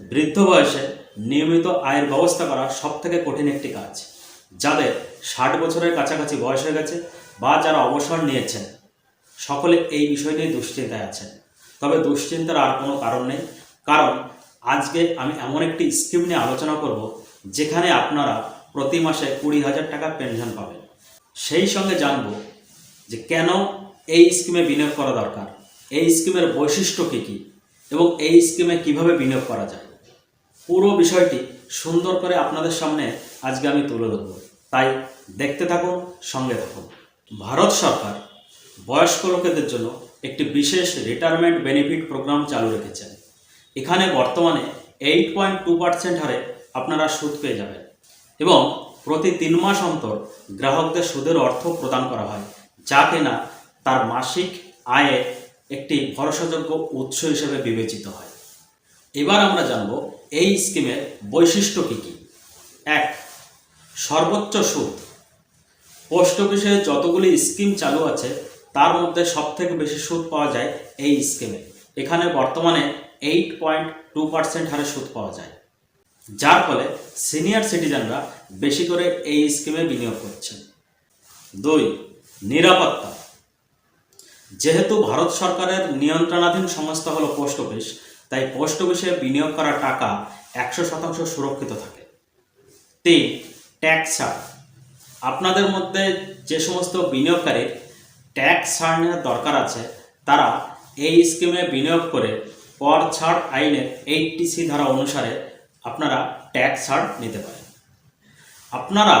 বৃদ্ধ বয়সে নিয়মিত আয়ের ব্যবস্থা করা সব থেকে কঠিন একটি কাজ। যাদের ষাট বছরের কাছাকাছি বয়স হয়ে গেছে বা যারা অবসর নিয়েছেন, সকলে এই বিষয় নিয়ে দুশ্চিন্তায় আছেন। তবে দুশ্চিন্তার আর কোনো কারণ নেই। কারণ আজকে আমি এমন একটি স্কিম নিয়ে আলোচনা করব, যেখানে আপনারা প্রতি মাসে কুড়ি হাজার টাকা পেনশন পাবেন। সেই সঙ্গে জানব যে কেন এই স্কিমে বিনিয়োগ করা দরকার, এই স্কিমের বৈশিষ্ট্য কী কী, এবং এই স্কিমে কীভাবে বিনিয়োগ করা যায়। পুরো বিষয়টি সুন্দর করে আপনাদের সামনে আজকে আমি তুলে ধরব। তাই দেখতে থাকুন, সঙ্গে থাকুন। ভারত সরকার বয়স্ক লোকেদের জন্য একটি বিশেষ রিটায়ারমেন্ট বেনিফিট প্রোগ্রাম চালু রেখেছেন। এখানে বর্তমানে এইট পয়েন্ট টু পার্সেন্ট হারে আপনারা সুদ পেয়ে যাবেন এবং প্রতি তিন মাস অন্তর গ্রাহকদের সুদের অর্থ প্রদান করা হয়, যা কিনা তার মাসিক আয়ে একটি ভরসাযোগ্য উৎস হিসেবে বিবেচিত হয়। এবার আমরা জানব এই স্কিমের বৈশিষ্ট্য কী কী? এক, সর্বোচ্চ সুদ। পোস্ট অফিসে যতগুলি স্কিম চালু আছে, তার মধ্যে সবথেকে বেশি সুদ পাওয়া যায় এই স্কিমে। এখানে বর্তমানে এইট পয়েন্ট টু পার্সেন্ট হারে সুদ পাওয়া যায়। যার ফলে সিনিয়র সিটিজেনরা বেশি করে এই স্কিমে বিনিয়োগ করছেন। দুই, নিরাপত্তা। যেহেতু ভারত সরকারের নিয়ন্ত্রণাধীন সংস্থা হলো পোস্ট অফিস তাই পোস্ট অফিসে বিনিয়োগ করা টাকা একশো শতাংশ সুরক্ষিত থাকে। তিন, ট্যাক্স ছাড়। আপনাদের মধ্যে যে সমস্ত বিনিয়োগকারীর ট্যাক্স ছাড় নেওয়ার দরকার আছে, তারা এই স্কিমে বিনিয়োগ করে কর ছাড় আইনের এইটটি সি ধারা অনুসারে আপনারা ট্যাক্স ছাড় নিতে পারেন। আপনারা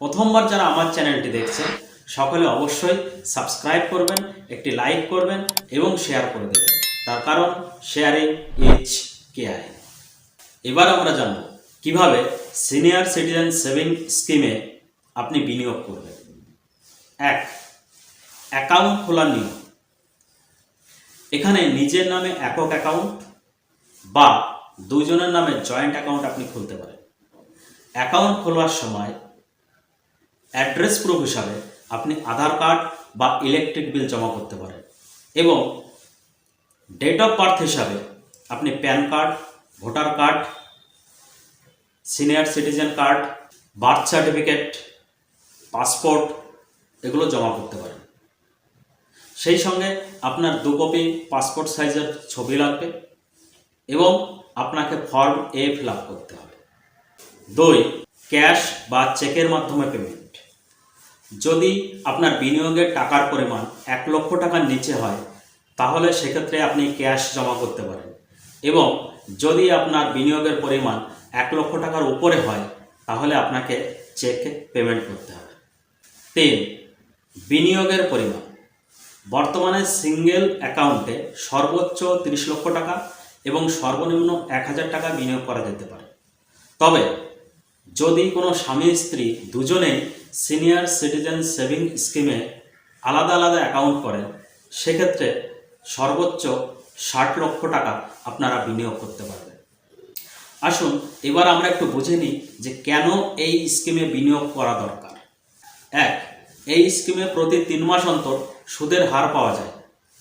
প্রথমবার যারা আমার চ্যানেলটি দেখছেন, সকলে অবশ্যই সাবস্ক্রাইব করবেন, একটি লাইক করবেন এবং শেয়ার করে দেবেন। তার কারণ শেয়ারিং ইজ কেয়ারিং এবার আমরা জানব কীভাবে সিনিয়র সিটিজেন সেভিং স্কিমে আপনি বিনিয়োগ করবেন। এক, অ্যাকাউন্ট খোলার নিয়ম। এখানে নিজের নামে একক অ্যাকাউন্ট বা দুজনের নামে জয়েন্ট অ্যাকাউন্ট আপনি খুলতে পারেন। অ্যাকাউন্ট খোলার সময় অ্যাড্রেস প্রুফ হিসাবে আপনি আধার কার্ড বা ইলেকট্রিক বিল জমা করতে পারেন এবং ডেট অফ বার্থ হিসাবে আপনি PAN card voter card senior citizen card birth certificate passport এগুলো জমা করতে পারেন। সেই সঙ্গে আপনার দু কপি পাসপোর্ট সাইজের ছবি লাগবে এবং আপনাকে ফর্ম এ ফিল করতে হবে। দুই ক্যাশ বা চেকের মাধ্যমে পেমেন্ট যদি আপনার বিনিয়োগের টাকার পরিমাণ এক লক্ষ টাকার নিচে হয় তাহলে সেক্ষেত্রে আপনি ক্যাশ জমা করতে পারেন। এবং যদি আপনার বিনিয়োগের পরিমাণ এক লক্ষ টাকার উপরে হয়, তাহলে আপনাকে চেকে পেমেন্ট করতে হবে। তিন, বিনিয়োগের পরিমাণ। বর্তমানে সিঙ্গেল অ্যাকাউন্টে সর্বোচ্চ তিরিশ লক্ষ টাকা এবং সর্বনিম্ন এক হাজার টাকা বিনিয়োগ করা যেতে পারে। তবে, যদি কোনো স্বামী স্ত্রী দুজনেই সিনিয়র সিটিজেন সেভিং স্কিমে আলাদা আলাদা অ্যাকাউন্ট করেন, সেক্ষেত্রে সর্বোচ্চ ষাট লক্ষ টাকা আপনারা বিনিয়োগ করতে পারবেন। আসুন, এবার আমরা একটু বুঝে নিই যে কেন এই স্কিমে বিনিয়োগ করা দরকার। এক, এই স্কিমে প্রতি তিন মাস অন্তর সুদের হার পাওয়া যায়,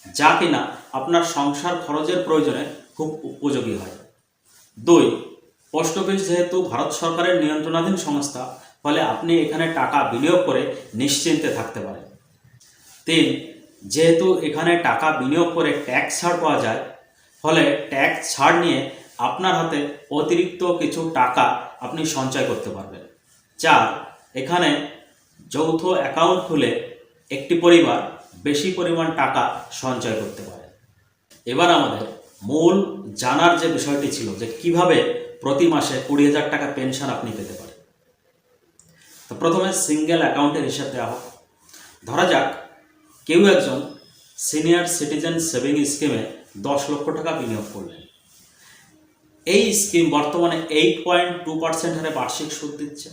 যা কিনা আপনার সংসার খরচের প্রয়োজনে খুব উপযোগী হয়। দুই, পোস্ট অফিস যেহেতু ভারত সরকারের নিয়ন্ত্রণাধীন সংস্থা, ফলে আপনি এখানে টাকা বিনিয়োগ করে নিশ্চিন্তে থাকতে পারেন। তিন যেহেতু এখানে টাকা বিনিয়োগ করে ট্যাক্স ছাড় পাওয়া যায়, ফলে ট্যাক্স ছাড় নিয়ে আপনার হাতে অতিরিক্ত কিছু টাকা আপনি সঞ্চয় করতে পারবেন। চার, এখানে যৌথ অ্যাকাউন্ট খুলে একটি পরিবার বেশি পরিমাণ টাকা সঞ্চয় করতে পারে। এবার আমাদের মূল জানার যে বিষয়টি ছিল যে কীভাবে প্রতি মাসে কুড়ি হাজার টাকা পেনশন আপনি পেতে পারেন। তো প্রথমে সিঙ্গেল অ্যাকাউন্টের হিসাব দেওয়া হোক। ধরা যাক কেউ একজন সিনিয়র সিটিজেন সেভিং স্কিমে দশ লক্ষ টাকা বিনিয়োগ করলেন। এই স্কিম বর্তমানে এইট পয়েন্ট টু পার্সেন্ট হারে বার্ষিক সুদ দিচ্ছে।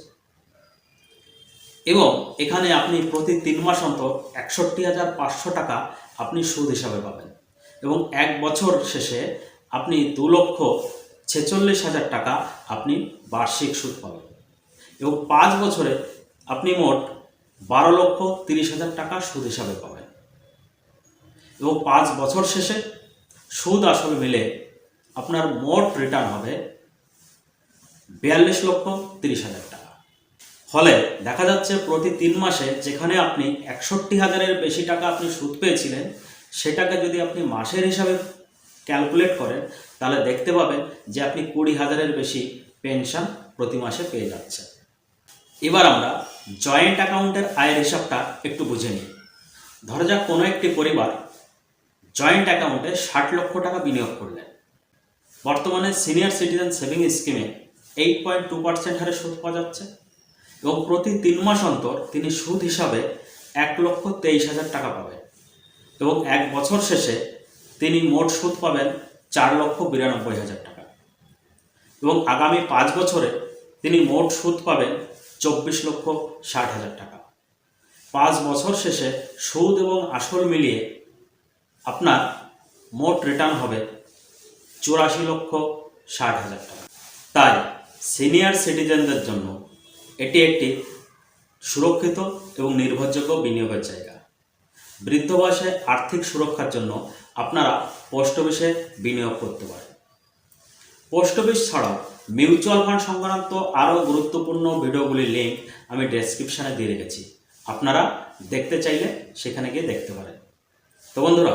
এবং এখানে আপনি প্রতি তিন মাস অন্তর একষট্টি হাজার পাঁচশো টাকা আপনি সুদ হিসাবে পাবেন। এবং এক বছর শেষে আপনি দু লক্ষ ছেচল্লিশ হাজার টাকা আপনি বার্ষিক সুদ পাবেন। এবং পাঁচ বছরে আপনি মোট বারো লক্ষ তিরিশ হাজার টাকা সুদ হিসাবে পাবেন। এবং পাঁচ বছর শেষে সুদ আসলে মিলে আপনার মোট রিটার্ন হবে বিয়াল্লিশ লক্ষ তিরিশ হাজার টাকা। ফলে দেখা যাচ্ছে প্রতি তিন মাসে যেখানে আপনি একষট্টি হাজারের বেশি টাকা আপনি সুদ পেয়েছিলেন, সেটাকে যদি আপনি মাসের হিসাবে ক্যালকুলেট করেন, তাহলে দেখতে পাবেন যে আপনি কুড়ি হাজারের বেশি পেনশন প্রতি মাসে পেয়ে যাচ্ছেন। এবার আমরা জয়েন্ট অ্যাকাউন্টের আয়ের হিসাবটা একটু বুঝে নিই। ধরা যাক কোনো একটি পরিবার জয়েন্ট অ্যাকাউন্টে ষাট লক্ষ টাকা বিনিয়োগ করলেন। বর্তমানে সিনিয়র সিটিজেন সেভিং স্কিমে এইট পয়েন্ট টু পার্সেন্ট হারে সুদ পাওয়া যাচ্ছে এবং প্রতি তিন মাস অন্তর তিনি সুদ হিসাবে এক লক্ষ তেইশ হাজার টাকা পাবেন এবং এক বছর শেষে তিনি মোট সুদ পাবেন চার লক্ষ বিরানব্বই হাজার টাকা। এবং আগামী পাঁচ বছরে তিনি মোট সুদ পাবেন চব্বিশ লক্ষ ষাট হাজার টাকা। পাঁচ বছর শেষে সুদ এবং আসল মিলিয়ে আপনার মোট রিটার্ন হবে চুরাশি লক্ষ ষাট হাজার টাকা। তাই সিনিয়র সিটিজেনদের জন্য এটি একটি সুরক্ষিত এবং নির্ভরযোগ্য বিনিয়োগের জায়গা। বৃদ্ধ বয়সে আর্থিক সুরক্ষার জন্য আপনারা পোস্ট অফিসে বিনিয়োগ করতে পারেন। পোস্ট অফিস ছাড়াও মিউচুয়াল ফান্ড সংক্রান্ত আরও গুরুত্বপূর্ণ ভিডিওগুলির লিঙ্ক আমি ডেসক্রিপশানে দিয়ে রেখেছি। আপনারা দেখতে চাইলে সেখানে গিয়ে দেখতে পারেন। তো বন্ধুরা,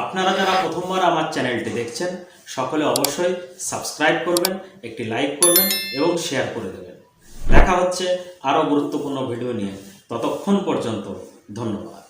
আপনারা যারা প্রথমবার আমার চ্যানেলটি দেখছেন, সকলে অবশ্যই সাবস্ক্রাইব করবেন, একটি লাইক করবেন এবং শেয়ার করে দেবেন। দেখা হচ্ছে আরও গুরুত্বপূর্ণ ভিডিও নিয়ে। ততক্ষণ পর্যন্ত ধন্যবাদ।